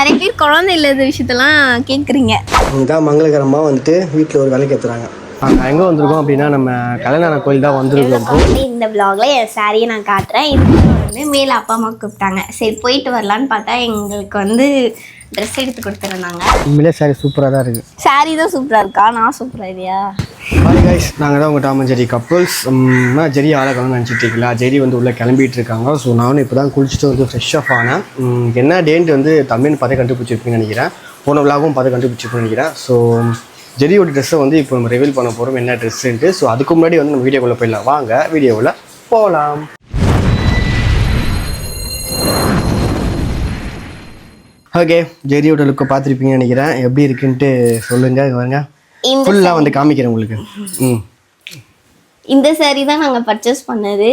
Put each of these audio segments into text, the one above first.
நிறைய பேர் குழந்தை இல்லாத விஷயத்தெல்லாம் கேட்குறீங்க தான் மங்களகரமாக வந்துட்டு வீட்டில் ஒரு விளக்கு ஏற்றுறாங்க எங்கே வந்திருக்கோம் அப்படின்னா நம்ம கல்யாண கோயில் தான் வந்திருக்கோம் இந்த vlogல என் சாரியை நான் காட்டுறேன். இது வந்து மேலே அப்பா அம்மா கூப்பிட்டாங்க. சரி போயிட்டு வரலான்னு பார்த்தா எங்களுக்கு வந்து ட்ரெஸ் எடுத்து கொடுத்துருந்தாங்க. உண்மையிலே சாரி சூப்பராக தான் இருக்குது சாரி தான் சூப்பராக இருக்கா? நான் சூப்பராக இல்லையா? ஹாய் கைஸ் நாங்கள் தான் உங்கள் Tom and Jerry couples Jerry ஆளக்கணும்னு நினச்சிட்டு இருக்கீங்களா ஜெரி வந்து உள்ளே கிளம்பிட்டு இருக்காங்க. ஸோ நானும் இப்போ தான் குளிச்சுட்டு வந்து ஃப்ரெஷ் ஆஃப் ஆனேன். என்ன டேட் வந்து தமிழ் பார்த்து கண்டுபிடிச்சிருப்பீங்கன்னு நினைக்கிறேன். போன விலாகும் பார்த்து கண்டுபிடிச்சிருப்பேன்னு நினைக்கிறேன். ஸோ ஜெரியோட ட்ரெஸ்ஸை வந்து இப்போ நம்ம ரிவீல் பண்ண போகிறோம் என்ன ட்ரெஸ்ஸுன்ட்டு ஸோ அதுக்கு முன்னாடி வந்து நம்ம வீடியோக்குள்ளே போயிடலாம். வாங்க வீடியோவில் போகலாம் ஓகே ஜெரியோட லுக்கை பார்த்துருப்பீங்கன்னு நினைக்கிறேன். எப்படி இருக்குன்ட்டு சொல்லுங்கள் பாருங்க. இந்த ஃபுல்லாக வந்து காமிக்கிறேன் உங்களுக்கு. ம். இந்த சாரி தான் நாங்கள் பர்ச்சேஸ் பண்ணது.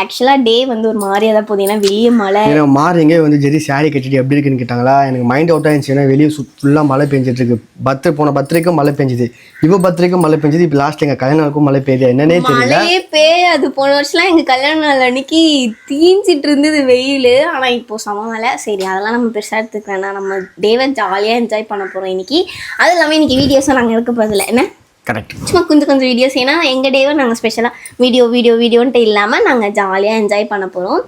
ஆக்சுவலாக டே வந்து ஒரு மாதிரியாக தான் போகுது. ஏன்னா வெளியே மழை. ஏன்னா மாறிங்க வந்து ஜெரி சாரி கட்டிட்டு எப்படி இருக்குன்னு கேட்டாங்களா? எனக்கு மைண்ட் அவுட் ஆயிருந்துச்சு ஏன்னா வெளியே ஃபுல்லாக மழை பெஞ்சிட்டு இருக்கு பர்த்டே போன பர்த்டேக்கும் மழை பெஞ்சுது. இப்போ பர்த்டேக்கும் மழை பெஞ்சுது. இப்போ லாஸ்ட் எங்கள் கல்யாணம் மழை பெய்யுது என்னன்னே தெரியல. மழையே பெய்யாது. போன வருஷம்லாம் எங்கள் கல்யாண நாள் அன்னைக்கு தீஞ்சிட்டு இருந்தது வெயில். ஆனால் இப்போ சம மழை. சரி அதெல்லாம் நம்ம பெருசாக எடுத்துக்க வேணாம். நம்ம டேவை ஜாலியாக என்ஜாய் பண்ண போகிறோம் இன்னைக்கு. அது இல்லாமல் இன்னைக்கு வீடியோஸும் நாங்கள் எடுக்க போகிறதில்ல என்ன? கரெக்ட் சும்மா கொஞ்சம் கொஞ்சம் வீடியோஸ் ஏன்னா எங்கள் டேவை நாங்கள் ஸ்பெஷலாக வீடியோ வீடியோ வீடியோன்ட்டு இல்லாமல் நாங்கள் ஜாலியாக என்ஜாய் பண்ண போகிறோம்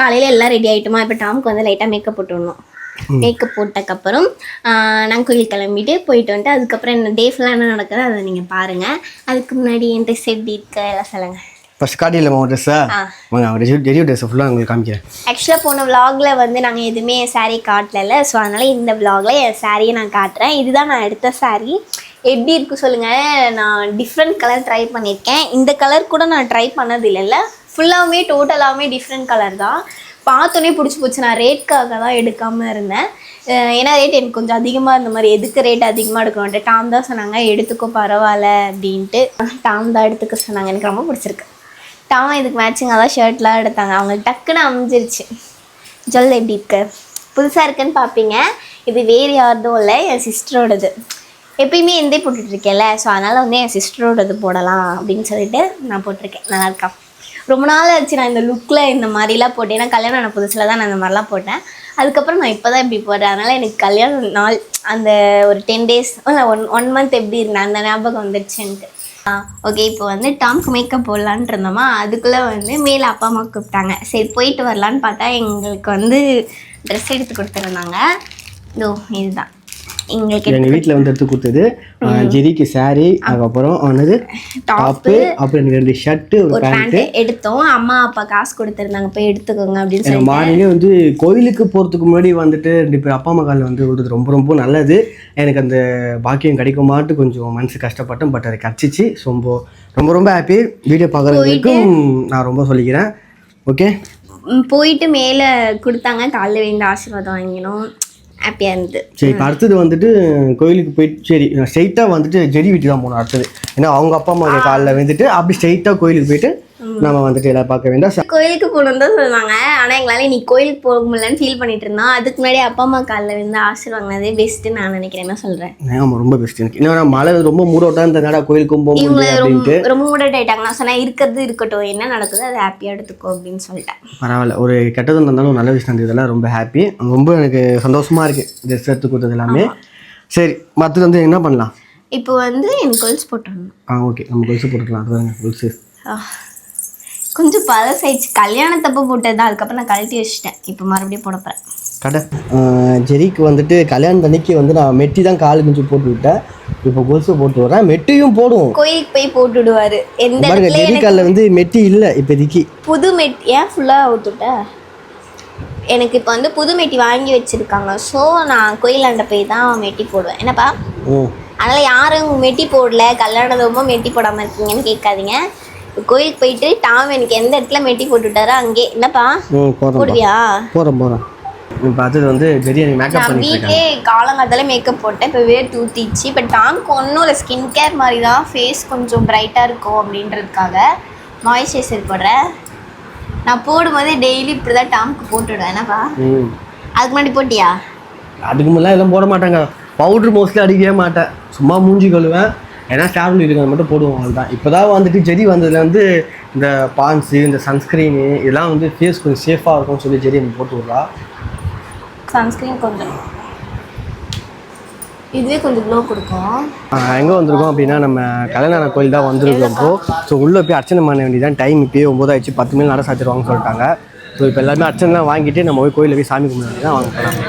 காலையில் எல்லாம் ரெடி ஆகிட்டோமா இப்போ டாமுக்கு வந்து லைட்டாக மேக்கப் போட்டு விடணும். மேக்கப் போட்டக்கப்புறம் நாங்கள் கோயில் கிளம்பிட்டு போயிட்டு வந்துட்டு அதுக்கப்புறம் என்ன டே ஃபுல்லாக என்ன நடக்குது அதை நீங்கள் பாருங்கள் அதுக்கு முன்னாடி என் ட்ரெஸ் எப்படி இருக்கு? எல்லாம் சொல்லுங்கள் ஃபர்ஸ்ட் காட்டியில் உங்கள் ட்ரெஸ்ஸா ஜெரியோ ட்ரெஸ்ஸை ஃபுல்லாக உங்களுக்கு காமிக்கிறேன். ஆக்சுவலாக போன vlogல வந்து நாங்கள் எதுவுமே saree காட்டல ஸோ அதனால் இந்த vlogல என் சாரியை நான் காட்டுறேன். இதுதான் நான் எடுத்த saree. எப்படி இருக்கு சொல்லுங்கள் நான் டிஃப்ரெண்ட் கலர் ட்ரை பண்ணியிருக்கேன் இந்த கலர் கூட நான் ட்ரை பண்ணது இல்லைல்ல ஃபுல்லாகவே டோட்டலாகவுமே டிஃப்ரெண்ட் கலர் தான். பார்த்தோன்னே பிடிச்சி போச்சு. நான் ரேட்காக தான் எடுக்காமல் இருந்தேன் ஏன்னா ரேட் எனக்கு கொஞ்சம் அதிகமாக இருந்த மாதிரி எதுக்கு ரேட் அதிகமாக எடுக்கணும்ட்டு டாம் தான் சொன்னாங்க. எடுத்துக்கோ பரவாயில்ல அப்படின்ட்டு. டாம் தான் எடுத்துக்க சொன்னாங்க. எனக்கு ரொம்ப பிடிச்சிருக்கு. டாம் இதுக்கு மேட்சிங்காக தான் ஷர்ட்லாம் எடுத்தாங்க. அவங்க டக்குன்னு அமைஞ்சிருச்சு. ஜொல் எப்படி இருக்கு? புதுசாக இருக்குன்னு பார்ப்பீங்க இது வேறு யார்தும் இல்லை என் சிஸ்டரோடது எப்பயுமே எந்தே போட்டுட்ருக்கேன்ல. ஸோ அதனால் வந்து என் சிஸ்டரோடது போடலாம் அப்படின்னு சொல்லிட்டு நான் போட்டிருக்கேன். நல்லா ரொம்ப நாள் ஆச்சு நான் இந்த லுக்கில் இந்த மாதிரிலாம் போட்டேன். ஏன்னா கல்யாணம் ஆன புதுசில் தான் நான் இந்த மாதிரிலாம் போட்டேன். அதுக்கப்புறம் நான் இப்போ தான் இப்படி போடுறேன். அதனால் எனக்கு கல்யாணம் நாள் அந்த ஒரு ten days one one month எப்படி இருந்தேன் அந்த ஞாபகம் வந்துடுச்சுன்ட்டு ஆ ஓகே இப்போ வந்து டாம்க்கு மேக்கப் போடலான்ட்டு இருந்தோமா அதுக்குள்ளே வந்து மேலே அப்பா அம்மா கூப்பிட்டாங்க. சரி போயிட்டு வரலான்னு பார்த்தா எங்களுக்கு வந்து ட்ரெஸ் எடுத்து கொடுத்துருந்தாங்க. இதோ இதுதான். எங்களுக்கு எங்கள் வீட்டில் வந்து எடுத்து கொடுத்தது ஜெரிக்கு சாரி அதுக்கப்புறம் என்னது டாப்பு அப்புறம் எனக்கு ரெண்டு ஷர்ட்டு ஒரு ஒரு பேண்ட் பேண்ட் எடுத்தோம். அம்மா அப்பா காசு கொடுத்துருந்தாங்க. போய் எடுத்துக்கோங்க அப்படின்னு சொல்லி மார்னிங்கே வந்து கோயிலுக்கு போகிறதுக்கு முன்னாடி வந்துட்டு ரெண்டு பேர் அப்பா அம்மா காலில் வந்து விடுறது ரொம்ப ரொம்ப நல்லது. எனக்கு அந்த பாக்கியம் கிடைக்குமாட்டு கொஞ்சம் மனசு கஷ்டப்பட்டேன். பட் அது கிடச்சிச்சு. ரொம்ப ரொம்ப ரொம்ப ஹாப்பி வீடியோ பார்க்குறதுக்கும் நான் ரொம்ப சொல்லிக்கிறேன். ஓகே போயிட்டு மேலே கொடுத்தாங்க. காலைல விழுந்து ஆசீர்வாதம் வாங்கினோம். ஹாப்பியாக இருந்தது சரி இப்போ அடுத்தது வந்துட்டு கோயிலுக்கு போயிட்டு சரி ஸ்ட்ரைட்டாக வந்துட்டு ஜெடி வீட்டு தான் போகணும் அடுத்தது. ஏன்னா அவங்க அப்பா அம்மா காலில் வந்துட்டு அப்படி ஸ்ட்ரைட்டாக கோயிலுக்கு போயிட்டு நம்ம வந்துட்டு எல்லாம் பார்க்க வேண்டாம். கோயிலுக்கு போகணுன்னு தான் சொன்னாங்க ஆனால் எங்களால் நீ கோயிலுக்கு போக முடியலன்னு ஃபீல் பண்ணிட்டு இருந்தோம். அதுக்கு முன்னாடி அப்பா அம்மா காலில் விழுந்து ஆசீர்வாங்கினதே பெஸ்ட்டுன்னு நான் நினைக்கிறேன். சொல்கிறேன் ஆமாம் ரொம்ப பெஸ்ட் எனக்கு இன்னும் மழை ரொம்ப மூடோட்டா இருந்ததுனால கோயிலுக்கும் போக முடியல ரொம்ப மூடட் ஆயிட்டாங்க. நான் சொன்னேன் இருக்கிறது இருக்கட்டும். என்ன நடக்குதோ அதை ஹாப்பியாக எடுத்துக்கோ அப்படின்னு சொல்லிட்டேன். பரவாயில்ல. ஒரு கெட்டது இருந்தாலும் நல்ல விஷயம் இருந்ததுல ரொம்ப ஹாப்பி ரொம்ப எனக்கு சந்தோஷமா இருக்கு. ட்ரெஸ் எடுத்து கொடுத்தது எல்லாமே. சரி மற்றது வந்து என்ன பண்ணலாம்? இப்போ வந்து எனக்கு கொலுசு போட்டுடணும் ஆ ஓகே நம்ம கொலுசு போட்டுக்கலாம். அதுதாங்க கொலுசு கொஞ்சம் பழசாயிடுச்சு. கல்யாணத்தப்போ போட்டது தான். அதுக்கப்புறம் நான் கழட்டி வச்சுட்டேன். இப்போ மறுபடியும் போட போகிறேன் கடை ஜெரிக்கு வந்துட்டு கல்யாணம் அன்னைக்கு வந்து நான் மெட்டி தான் காலு கொஞ்சம் போட்டு விட்டேன். இப்போ கொலுசு போட்டு வரேன் மெட்டியும் போடுவோம். கோயிலுக்கு போய் போட்டு விடுவாரு. எந்த பாருங்க இடத்துல ஜெரி காலில் வந்து மெட்டி இல்லை இப்போதைக்கு. புது மெட்டி ஏன் ஃபுல்லாக அவுத்துட்ட எனக்கு இப்போ வந்து புது மெட்டி வாங்கி வச்சுருக்காங்க. ஸோ நான் கோயிலாண்ட போய் தான் மெட்டி போடுவேன். என்னப்பா? அதனால் யாரும் மெட்டி போடல. கல்யாணம் ரொம்ப மெட்டி போடாமல் இருக்கீங்கன்னு கேட்காதீங்க. கோயிலுக்கு போயிட்டு டாம் எனக்கு எந்த இடத்துல மெட்டி போட்டு விட்டாரோ அங்கே. என்னப்பா? போடுவியா? போகிறோம் போகிறோம் இப்போ வந்து எனக்கு மேக்கப் நான் வீட்லயே காலங்காத்தால மேக்கப் போட்டேன். இப்போ வேர் தூத்திச்சு இப்போ டாம்க்கு ஒன்றும் இல்லை. ஸ்கின் கேர் மாதிரி தான் ஃபேஸ் கொஞ்சம் பிரைட்டாக இருக்கும் அப்படின்றதுக்காக மாய்ஸ்சரைசர் போடுறேன். நான் போடும்போது டெய்லி இப்படி தான் டாம்க்கு போட்டுவிடுவேன். என்னப்பா? ம். அதுக்கு முன்னாடி போட்டியா? அதுக்கு முன்னெல்லாம் எல்லாம் போட மாட்டாங்க. பவுட்ரு மோஸ்ட்லி அடிக்கவே மாட்டேன். சும்மா மூஞ்சி கழுவேன். ஏன்னா ஸ்டார் இருக்கிறது மட்டும் போடுவோம் அவ்வளோதான் இப்போ தான் வந்துட்டு ஜெரி வந்ததுல வந்து இந்த பான்ஸு இந்த சன்ஸ்க்ரீனு இதெல்லாம் வந்து ஃபேஸ் கொஞ்சம் சேஃபாக இருக்கும்னு சொல்லி ஜெரி எனக்கு போட்டு விட்றா. சன்ஸ்க்ரீன் கொஞ்சம். இதுவே கொஞ்சம் க்ளோ கொடுக்கும். எங்கே வந்திருக்கோம் அப்படின்னா நம்ம கல்யாண கோயில் தான் வந்திருக்கோம் இப்போ. ஸோ உள்ளே போய் அர்ச்சனை பண்ண வேண்டியதான் டைம் இப்போயே ஒம்பதாயிடுச்சு பத்து மணி நட சாத்திடுவாங்கன்னு சொல்லிட்டாங்க. ஸோ இப்போ எல்லாருமே அர்ச்சனைலாம் வாங்கிட்டு நம்ம போய் கோயிலில் போய் சாமி கும்பிட வேண்டியதான் வாங்க போகலாம்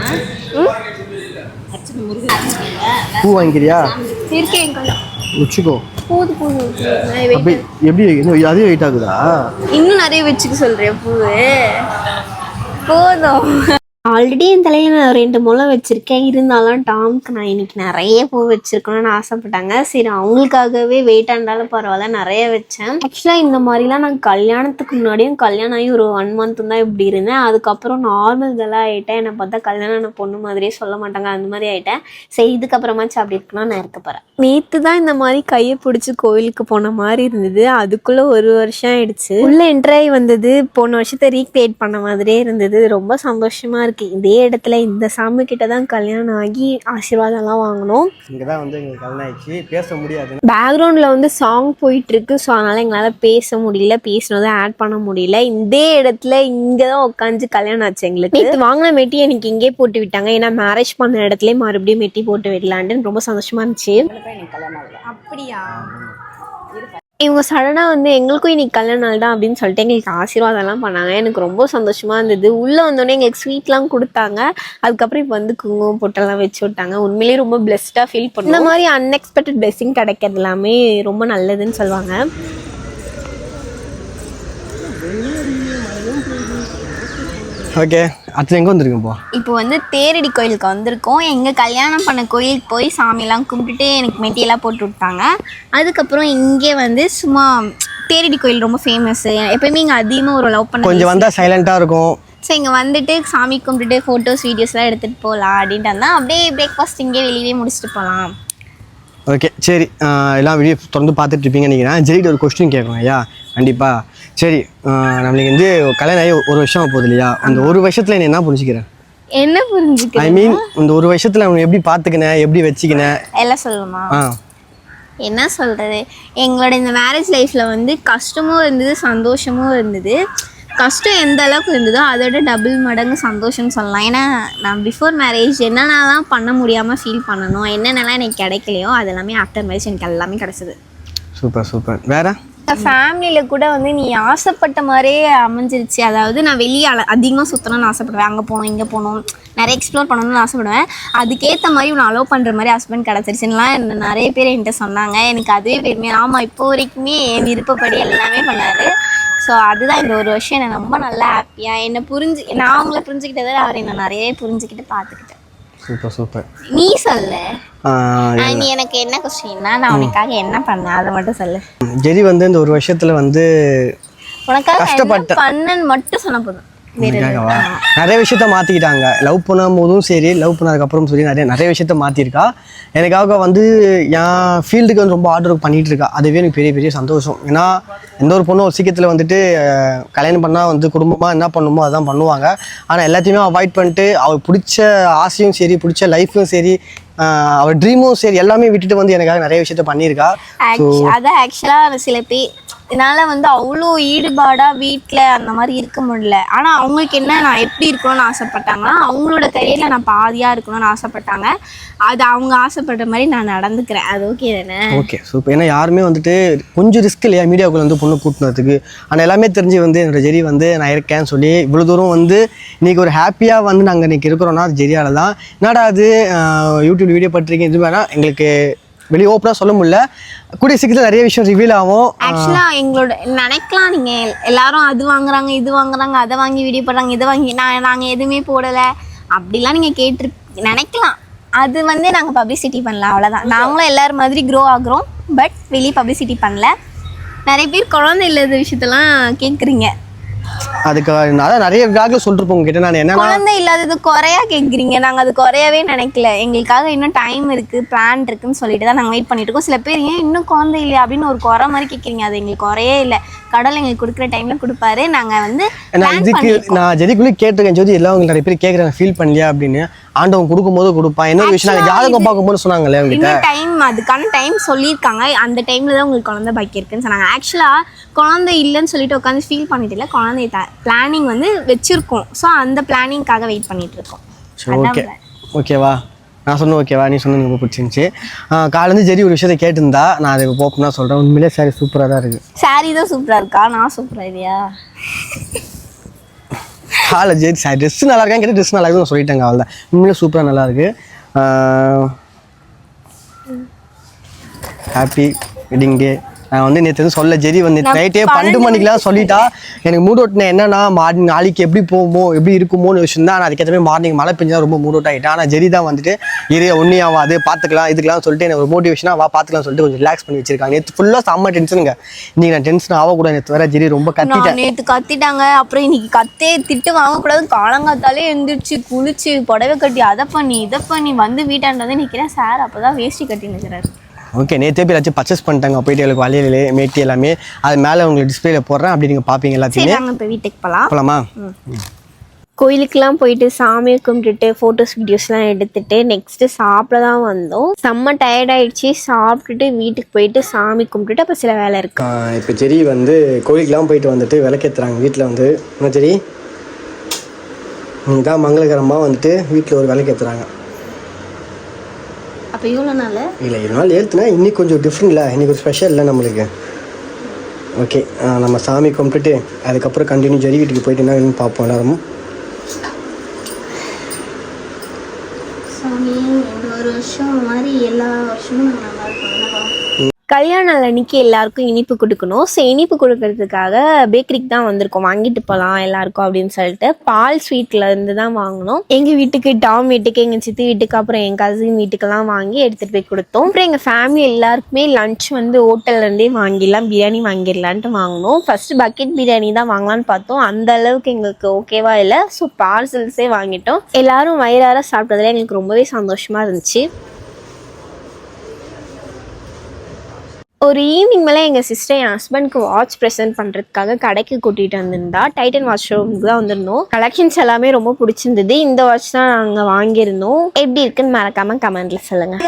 பூ வாங்கிக்கிறியா? இருக்கேன் கொஞ்சம் வச்சுக்கோ. பூது பூது. அப்படி எப்படி இன்னும் அதே வெயிட் ஆகுதா? இன்னும் நிறைய வச்சுக்க சொல்றேன் பூவு. போதும். ஆல்ரெடி என் தலையில் நான் ரெண்டு முளை வச்சிருக்கேன். இருந்தாலும் டாம்க்கு நான் இன்னைக்கு நிறைய பூ வச்சுருக்கணும்னு ஆசைப்பட்டாங்க. சரி அவங்களுக்காகவே வெயிட் இருந்தாலும் பரவாயில்ல நிறைய வச்சேன். ஆக்சுவலாக இந்த மாதிரிலாம் நான் கல்யாணத்துக்கு முன்னாடியும் கல்யாணம் ஆகி ஒரு ஒன் மந்த் தான் இப்படி இருந்தேன். அதுக்கப்புறம் நார்மல் இதெல்லாம் ஆகிட்டேன் என்னை பார்த்தா கல்யாணம் ஆன பொண்ணு மாதிரியே சொல்ல மாட்டாங்க. அந்த மாதிரி ஆகிட்டேன் சரி இதுக்கப்புறமாச்சு அப்படி இருக்கணும் நான் இருக்க போகிறேன் நேற்று தான் இந்த மாதிரி கையை பிடிச்சி கோயிலுக்கு போன மாதிரி இருந்தது. அதுக்குள்ளே ஒரு வருஷம் ஆயிடுச்சு. உள்ள என்ட்ராய் வந்தது. போன வருஷத்தை ரீக்ரியேட் பண்ண மாதிரியே இருந்தது. ரொம்ப சந்தோஷமாக இருக்குது இருக்கு. இதே இடத்துல இந்த சாமி கிட்ட தான் கல்யாணம் ஆகி ஆசீர்வாதம்லாம் வாங்கினோம் இங்கே தான் வந்து எங்களுக்கு கல்யாணம் ஆயிடுச்சு. பேச முடியாது பேக்ரவுண்டில் வந்து சாங் போயிட்டு இருக்கு ஸோ அதனால எங்களால் பேச முடியல பேசினதை ஆட் பண்ண முடியல. இதே இடத்துல இங்கே தான் உட்காந்து கல்யாணம் ஆச்சு எங்களுக்கு. நேற்று வாங்கின மெட்டி எனக்கு இங்கே போட்டு விட்டாங்க. ஏன்னா மேரேஜ் பண்ண இடத்துல மறுபடியும் மெட்டி போட்டு விடலான்ட்டு ரொம்ப சந்தோஷமா இருந்துச்சு. அப்படியா? இவங்க சடனாக வந்து எங்களுக்கும் இன்னைக்கு கல்யாண நாள் தான் அப்படின்னு சொல்லிட்டு எங்களுக்கு ஆசீர்வாதம்லாம் பண்ணாங்க. எனக்கு ரொம்ப சந்தோஷமாக இருந்தது. உள்ளே வந்தோடனே எங்களுக்கு ஸ்வீட்லாம் கொடுத்தாங்க. அதுக்கப்புறம் இப்போ வந்து குங்குமம் பொட்டெல்லாம் வச்சு விட்டாங்க. உண்மையிலேயே ரொம்ப பிளெஸ்டாக ஃபீல் பண்ணோம் இந்த மாதிரி அன்எக்ஸ்பெக்டட் பிளெஸ்ஸிங் கிடைக்கிறது எல்லாமே ரொம்ப நல்லதுன்னு சொல்லுவாங்க. ஓகே அடுத்து எங்கே வந்திருக்கோம் இப்போ? இப்போ வந்து தேரடி கோயிலுக்கு வந்திருக்கோம். எங்கள் கல்யாணம் பண்ண கோயிலுக்கு போய் சாமியெல்லாம் கும்பிட்டுட்டு எனக்கு மெட்டியெல்லாம் போட்டு விட்டாங்க. அதுக்கப்புறம் இங்கே வந்து சும்மா தேரடி கோயில் ரொம்ப ஃபேமஸ் எப்பயுமே இங்கே அதிகமாக ஒரு லவ் பண்ண கொஞ்சம் வந்தால் சைலண்ட்டாக இருக்கும். ஸோ இங்கே வந்துட்டு சாமி கும்பிட்டுட்டு ஃபோட்டோஸ் வீடியோஸ்லாம் எடுத்துகிட்டு போகலாம் அப்படின்ட்டு வந்தால் அப்படியே பிரேக்ஃபாஸ்ட் இங்கே வெளியவே முடிச்சுட்டு போகலாம் ஓகே சரி எல்லாம் வீடியோ தொடர்ந்து பார்த்துட்டு இருப்பீங்கன்னு நினைக்கிறேன். ஜெயிட்டு ஒரு கொஸ்டின் கேட்கணும் ஐயா. கண்டிப்பாக சரி நம்மளுக்கு வந்து கல்யாணம் ஆகி ஒரு வருஷம் போகுது இல்லையா? அந்த ஒரு வருஷத்தில் நீ என்ன புரிஞ்சுக்கிறேன் என்ன புரிஞ்சுக்க ஐ மீன் இந்த ஒரு வருஷத்தில் அவனை எப்படி பார்த்துக்கினேன் எப்படி வச்சுக்கினேன் எல்லாம் சொல்லுமா ஆ. என்ன சொல்கிறது எங்களோட இந்த மேரேஜ் லைஃப்பில் வந்து கஷ்டமும் இருந்தது சந்தோஷமும் இருந்தது. கஷ்டம் எந்த அளவுக்கு இருந்ததோ அதோட டபுள் மடங்கு சந்தோஷம்னு சொல்லலாம். ஏன்னா நான் பிஃபோர் மேரேஜ் என்னென்னலாம் பண்ண முடியாமல் ஃபீல் பண்ணணும் என்னென்னலாம் எனக்கு கிடைக்கலையோ அது எல்லாமே ஆஃப்டர் மேரேஜ் எனக்கு எல்லாமே கிடச்சிது. சூப்பர் சூப்பர் வேற? ஃபேமிலியில் கூட வந்து நீ ஆசைப்பட்ட மாதிரியே அமைஞ்சிருச்சு. அதாவது நான் வெளியே அல அதிகமாக சுற்றணும்னு ஆசைப்படுவேன். அங்கே போகணும் இங்கே போகணும் நிறைய எக்ஸ்ப்ளோர் பண்ணணும்னு ஆசைப்படுவேன். அதுக்கேற்ற மாதிரி உன்னை அலோவ் பண்ணுற மாதிரி ஹஸ்பண்ட் கிடச்சிருச்சுலாம் என்ன நிறைய பேர் என்கிட்ட சொன்னாங்க. எனக்கு அதுவே பெருமையாக ஆமாம் இப்போ வரைக்குமே என் விருப்பப்படி எல்லாமே பண்ணாரு. ஸோ அதுதான் இந்த ஒரு வருஷம் என்னை ரொம்ப நல்லா ஹாப்பியாக என்னை புரிஞ்சு நான் அவங்கள புரிஞ்சுக்கிட்டதை அவர் என்னை நிறைய புரிஞ்சுக்கிட்டு பார்த்துக்கிட்டேன் சூப்பர் சூப்பர் நீ சொல்லு. நீ எனக்கு என்ன கொஸ்டின்னா நான் உனக்காக என்ன பண்ணேன்? அதை மட்டும் சொல்லு. ஜெரி வந்து இந்த ஒரு வருஷத்தில் வந்து உனக்காக. பண்ணன்னு மட்டும் சொன்ன போதும். எனக்காகவா நிறைய விஷயத்த மாற்றிக்கிட்டாங்க லவ் பண்ணும் போதும் சரி லவ் பண்ணதுக்கப்புறம் சரி நிறைய நிறைய விஷயத்த மாற்றிருக்கா எனக்காக வந்து என் ஃபீல்டுக்கு வந்து ரொம்ப ஆர்டர் பண்ணிட்டு இருக்கா அதுவே எனக்கு பெரிய பெரிய சந்தோஷம். ஏன்னா எந்த ஒரு பொண்ணும் ஒரு சீக்கிரத்தில் வந்துட்டு கல்யாணம் பண்ணால் வந்து குடும்பமாக என்ன பண்ணுமோ அதான் பண்ணுவாங்க. ஆனால் எல்லாத்தையுமே அவாய்ட் பண்ணிட்டு அவள் பிடிச்ச ஆசையும் சரி பிடிச்ச லைஃப்பும் சரி அவள் ட்ரீமும் சரி எல்லாமே விட்டுட்டு வந்து எனக்காக நிறைய விஷயத்த பண்ணியிருக்கா அதான் ஆக்சுவலாக சில பேர் என்னால் வந்து அவ்வளோ ஈடுபாடாக வீட்டில் அந்த மாதிரி இருக்க முடியல. ஆனால் அவங்களுக்கு என்ன நான் எப்படி இருக்கணும்னு ஆசைப்பட்டாங்கன்னா அவங்களோட கரியரில் நான் பாதியாக இருக்கணும்னு ஆசைப்பட்டாங்க. அது அவங்க ஆசைப்படுற மாதிரி நான் நடந்துக்கிறேன். அது ஓகே தானே? ஓகே சூப்பர் ஏன்னா யாருமே வந்துட்டு கொஞ்சம் ரிஸ்க் இல்லையா? மீடியாவுக்குள்ள வந்து பொண்ணு கூட்டினதுக்கு. ஆனால் எல்லாமே தெரிஞ்சு வந்து என்னோட ஜெரி வந்து நான் இருக்கேன்னு சொல்லி இவ்வளோ தூரம் வந்து இன்னைக்கு ஒரு ஹாப்பியாக வந்து நாங்கள் இன்னைக்கு இருக்கிறோம்னா அது ஜெரியால தான் என்னடா அது யூடியூப் வீடியோ பட்டிருக்கீங்க. இது வேணால் எங்களுக்கு வெளியே ஓப்பனாக சொல்ல முடியல. கூடிய சீக்கிரத்தில் நிறைய விஷயம் ரிவீல் ஆகும். ஆக்சுவலாக எங்களோட நினைக்கலாம் நீங்கள் எல்லாரும் அது வாங்குறாங்க இது வாங்குறாங்க அதை வாங்கி வீடியோ போடுறாங்க இதை வாங்கி நான் நாங்கள் எதுவுமே போடலை. அப்படிலாம் நீங்கள் கேட்டு நினைக்கலாம். அது வந்து நாங்கள் பப்ளிசிட்டி பண்ணல அவ்வளோதான் நாங்களும் எல்லார் மாதிரி க்ரோ ஆகுறோம் பட் வெளியே பப்ளிசிட்டி பண்ணல. நிறைய பேர் குழந்தை இல்லாத விஷயத்தெல்லாம் கேட்குறீங்க அதுக்கு அதான் நிறைய விளாக்ல சொல்லிருப்போம் உங்ககிட்ட. நான் என்னன்னா குழந்தை இல்லாதது குறையா கேட்குறீங்க நாங்கள் அது குறையவே நினைக்கல. எங்களுக்காக இன்னும் டைம் இருக்குது பிளான் இருக்குன்னு சொல்லிட்டு தான் நாங்கள் வெயிட் பண்ணிட்டு இருக்கோம். சில பேர் ஏன் இன்னும் குழந்தை இல்லையா அப்படின்னு ஒரு குறை மாதிரி கேட்குறீங்க அது எங்களுக்கு குறையே இல்லை. கடவுள் எங்களுக்கு கொடுக்குற டைமில் கொடுப்பாரு. நாங்கள் வந்து நான் இதுக்கு. நான் ஜெதிக்குள்ளே கேட்டிருக்கேன் ஜோதி எல்லாம் உங்களுக்கு நிறைய பேர் கேட்குறாங்க ஃபீல் பண்ணலையா அப்படின்னு. ஆண்டவன் கொடுக்கும்போது கொடுப்பான். என்ன விஷயம் நாங்கள் ஜாதகம் பார்க்கும்போது சொன்னாங்கல்ல உங்ககிட்ட? டைம் அதுக்கான டைம் சொல்லியிருக்காங்க. அந்த டைமில் தான் உங்களுக்கு குழந்தை பாக்கி இருக்குன்னு சொன்னாங்க. ஆக்சுவலாக குழந்தை இல்லைன்னு சொல்லிட்டு உட்காந்து ஃபீல் பண்ணிட்டு இல்லை. குழந்தை பிளானிங் வந்து வச்சுருக்கோம். ஸோ அந்த பிளானிங்காக வெயிட் பண்ணிட்டு இருக்கோம். சரி ஓகே ஓகேவா? நான் சொன்னேன் ஓகேவா? நீ சொன்னது ரொம்ப பிடிச்சிருந்துச்சி. காலேருந்து ஜெரி ஒரு விஷயத்தை கேட்டிருந்தா நான் அதை போப்போம் தான் சொல்கிறேன் உண்மையிலே சாரி சூப்பராக தான் இருக்குது சாரி தான் சூப்பரா இருக்கா? நான் சூப்பரா இல்லையா? காலேஜ் ஜெயிட் சார் ட்ரெஸ் நல்லா இருக்கான்னு கேட்டு ட்ரெஸ் நல்லா இருக்குன்னு சொல்லிட்டாங்க அவள் தான் உண்மையிலே சூப்பராக நல்லா இருக்கு. ஹாப்பி வெட்டிங் டே நான் வந்து நேற்று எதுவும் சொல்ல ஜெரி வந்து நைட்டே பன்னெண்டு மணிக்கெலாம் சொல்லிட்டா எனக்கு மூட் அவுட்னா என்னன்னா மார்னிங் நாளைக்கு எப்படி போகுமோ எப்படி இருக்குமோன்னு யோசிச்சு தான் நான் அதுக்கேற்ற மாதிரி மார்னிங் மழை பெஞ்சா ரொம்ப மூட் அவுட் ஆகிட்டேன் ஆனால் ஜெரி தான் வந்துட்டு இரு ஒன்றே ஆகாது பார்த்துக்கலாம் இதுக்கெல்லாம் சொல்லிட்டு எனக்கு ஒரு மோட்டிவேஷனாக வா பார்த்துக்கலாம் சொல்லிட்டு கொஞ்சம் ரிலாக்ஸ் பண்ணி வச்சிருக்காங்க. நேற்று ஃபுல்லாக செம்ம டென்ஷனுங்க இன்னைக்கு நான் டென்ஷன் ஆகக்கூடாது நேற்று வர ஜெரி ரொம்ப கத்திட்டேன். நேத்து கத்திட்டாங்க. அப்புறம் இன்னைக்கு கத்தே திட்டு வாங்கக்கூடாது காலங்காத்தாலே எந்திரிச்சு குளிச்சு புடவை கட்டி அதை பண்ணி இதை பண்ணி வந்து வீட்டாண்ட வந்து நிக்கிறேன். சார் அப்பதான் வேஷ்டி கட்டி நிக்கிறாரு. ஓகே நேற்றே போய் ஏதாச்சும் பர்ச்சேஸ் பண்ணிட்டாங்க. போயிட்டு எனக்கு வளையல் மேட்டி எல்லாமே. அது மேலே உங்களுக்கு டிஸ்பிளேல போடுறேன். அப்படி நீங்கள் பார்ப்பீங்க சரி எல்லாத்தையுமே நாங்க இப்ப வீட்டுக்கு போலாம். போலாமா? கோயிலுக்கெல்லாம் போயிட்டு சாமியை கும்பிட்டுட்டு ஃபோட்டோஸ் வீடியோஸ்லாம் எடுத்துட்டு நெக்ஸ்ட்டு சாப்பிட தான் வந்தோம். செம்ம டயர்ட் ஆயிடுச்சு. சாப்பிட்டுட்டு வீட்டுக்கு போயிட்டு சாமி கும்பிட்டுட்டு அப்போ சில வேலை இருக்கு. இப்போ ஜெரி வந்து கோயிலுக்குலாம் போயிட்டு வந்துட்டு விளக்கேற்றுறாங்க வீட்டில் வந்து என்ன ஜெரி? தான் மங்களகரமாக வந்துட்டு வீட்டில் ஒரு விளக்கேற்றுறாங்க அப்போ இவ்வளோ நாள்? இல்லை இது நாள் ஏற்றுனா இன்னைக்கு கொஞ்சம் டிஃப்ரெண்ட்ல இன்னைக்கு ஒரு ஸ்பெஷல் இல்லை நம்மளுக்கு. ஓகே நம்ம சாமி கும்பிட்டுட்டு அதுக்கப்புறம் கண்டினியூ ஜெரி வீட்டுக்கு போயிட்டு என்ன பார்ப்போம் எல்லாரும் சாமி இந்த ஒரு வருஷம் மாதிரி எல்லா வருஷமும் கல்யாண அன்னைக்கு எல்லாருக்கும் இனிப்பு கொடுக்கணும். ஸோ இனிப்பு கொடுக்கறதுக்காக பேக்கரிக்கு தான் வந்திருக்கோம். வாங்கிட்டு போகலாம் எல்லாருக்கும் அப்படின்னு சொல்லிட்டு பால் ஸ்வீட்ல இருந்து தான் வாங்கினோம். எங்கள் வீட்டுக்கு டாம் வீட்டுக்கு எங்கள் சித்தி வீட்டுக்கு அப்புறம் என் கசின் வீட்டுக்கெல்லாம் வாங்கி எடுத்துகிட்டு போய் கொடுத்தோம். அப்புறம் எங்கள் ஃபேமிலி எல்லாருக்குமே லஞ்ச் வந்து ஹோட்டல்ல இருந்தே வாங்கிடலாம் பிரியாணி வாங்கிடலான்ட்டு வாங்கினோம். ஃபர்ஸ்ட் பக்கெட் பிரியாணி தான் வாங்கலாம்னு பார்த்தோம். அந்த அளவுக்கு எங்களுக்கு ஓகேவா இல்லை. ஸோ பார்சல்ஸே வாங்கிட்டோம். எல்லாரும் வயிறார சாப்பிட்டதுல எங்களுக்கு ரொம்பவே சந்தோஷமா இருந்துச்சு. ஒரு ஈவினிங் மேலே எங்கள் சிஸ்டர் என் ஹஸ்பண்ட்க்கு வாட்ச் ப்ரெசென்ட் பண்ணுறதுக்காக கடைக்கு கூட்டிகிட்டு வந்திருந்தா. டைட்டன் வாட்ச் ஷோரூமுக்கு தான் வந்திருந்தோம். கலெக்ஷன்ஸ் எல்லாமே ரொம்ப பிடிச்சிருந்தது. இந்த வாட்ச் தான் நாங்கள் வாங்கியிருந்தோம். எப்படி இருக்குன்னு மறக்காமல் கமெண்ட்டில் சொல்லுங்கள்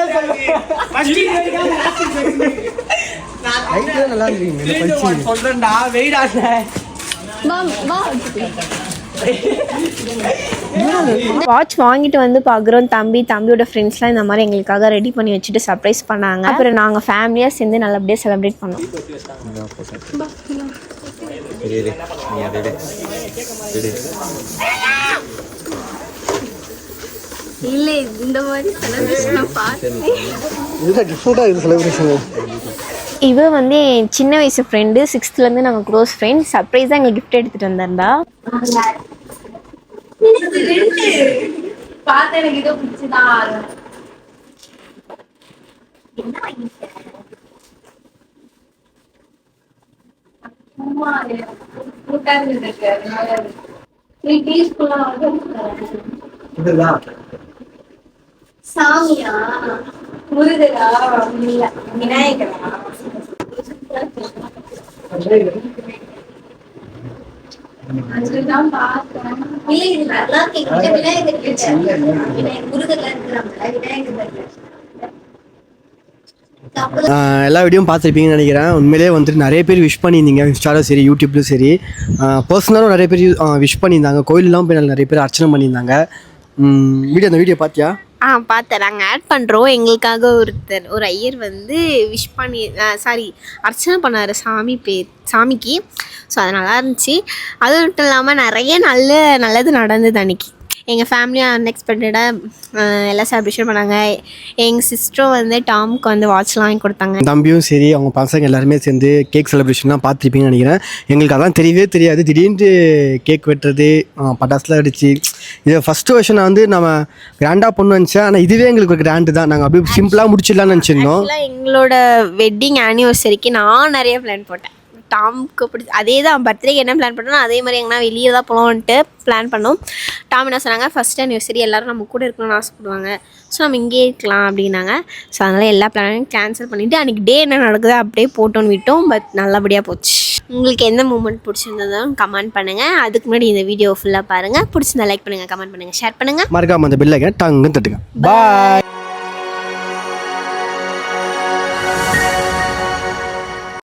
வாட்ச் வாங்கிட்டு வந்து பார்க்குறோம் தம்பி தம்பியோட ஃப்ரெண்ட்ஸ்லாம் இந்த மாதிரி எங்களுக்காக ரெடி பண்ணி வச்சுட்டு சர்ப்ரைஸ் பண்ணாங்க. அப்புறம் நாங்கள் ஃபேமிலியாக சேர்ந்து நல்லபடியாக செலிப்ரேட் பண்ணோம். இல்லை இந்த மாதிரி செலிப்ரேஷன் பார்த்தேன். இதுதான் டிஃப்ரெண்ட்டாக இருக்குது செலிப்ரேஷன் இவ வந்து என் சின்ன வயசு ஃப்ரெண்டு சிக்ஸ்த்லேருந்து நாங்கள் க்ளோஸ் ஃப்ரெண்ட் சர்ப்ரைஸாக எங்களுக்கு கிஃப்ட் எடுத்துகிட்டு வந்திருந்தா. பார்த்து எனக்கு இதோ பிடிச்சுதான் அதனால பீஸ்ஃபுல்லா வந்து இதுதான் சாமியா? முருகரா? இல்ல விநாயகரா? அதுதான் இல்ல இது நல்லா விநாயகர் விநாயகர் முருகர்ல இருக்கிறாங்க விநாயகர் எல்லா வீடியோவும் பார்த்துருப்பீங்கன்னு நினைக்கிறேன். உண்மையிலே வந்துட்டு நிறைய பேர் விஷ் பண்ணியிருந்தீங்க இன்ஸ்டாலும் சரி யூடியூப்லையும் சரி. பர்சனலும் நிறைய பேர் விஷ் பண்ணியிருந்தாங்க. கோயிலெலாம் போய் நிறைய பேர் அர்ச்சனை பண்ணியிருந்தாங்க. வீடியோ அந்த வீடியோ பார்த்தியா ஆ பார்த்தேன் நாங்கள் ஆட் பண்ணுறோம் எங்களுக்காக ஒருத்தர் ஒரு ஐயர் வந்து விஷ் பண்ணி சாரி அர்ச்சனை பண்ணார் சாமி பேர் சாமிக்கு. ஸோ அது நல்லா இருந்துச்சு. அது மட்டும் இல்லாமல் நிறைய நல்ல நல்லது நடந்தது அன்னைக்கு. எங்கள் ஃபேமிலியாக அன்எக்ஸ்பெக்டடாக எல்லாம் செலிப்ரேஷன் பண்ணாங்க. எங்கள் சிஸ்டரும் வந்து டாமுக்கு வந்து வாட்ச்லாம் வாங்கி கொடுத்தாங்க. தம்பியும் சரி அவங்க பசங்க எல்லாருமே சேர்ந்து கேக் செலிப்ரேஷன்லாம் பார்த்துருப்பீங்கன்னு நினைக்கிறேன். எங்களுக்கு அதான் தெரியவே தெரியாது. திடீர்னு கேக் வெட்டுறது பட்டாசுலாம் அடிச்சு இது ஃபஸ்ட்டு வருஷன் வந்து நம்ம கிராண்டாக பண்ணு நினச்சேன். ஆனால் இதுவே எங்களுக்கு ஒரு கிராண்டு தான். நாங்கள் அப்படியே சிம்பிளாக முடிச்சிடலாம்னு நினச்சிருந்தோம். எங்களோட வெட்டிங் ஆனிவர்சரிக்கு நான் நிறைய பிளான் போட்டேன். டாம்க்கு பிடிச்சி அதே தான் பர்த்டேக்கு என்ன பிளான் பண்ணோம் அதே மாதிரி எங்கன்னா வெளியே தான் போகலான்ட்டு பிளான் பண்ணோம். டாம் என்ன சொன்னாங்க ஃபஸ்ட் ஆனிவர்சரி எல்லாரும் நம்ம கூட இருக்கணும்னு ஆசைப்படுவாங்க. ஸோ நம்ம இங்கேயே இருக்கலாம் அப்படின்னாங்க. ஸோ அதனால் எல்லா பிளானையும் கேன்சல் பண்ணிவிட்டு அன்றைக்கி டே என்ன நடக்குதோ அப்படியே போட்டோன்னு விட்டோம். பட் நல்லபடியாக போச்சு. உங்களுக்கு எந்த மூமெண்ட் பிடிச்சிருந்ததும் கமெண்ட் பண்ணுங்கள் அதுக்கு முன்னாடி இந்த வீடியோ ஃபுல்லாக பாருங்கள் பிடிச்சிருந்தா லைக் பண்ணுங்கள் கமெண்ட் பண்ணுங்கள் ஷேர் பண்ணுங்கள் மறக்காம அந்த பில்லை டங்குன்னு தட்டுங்க. பாய்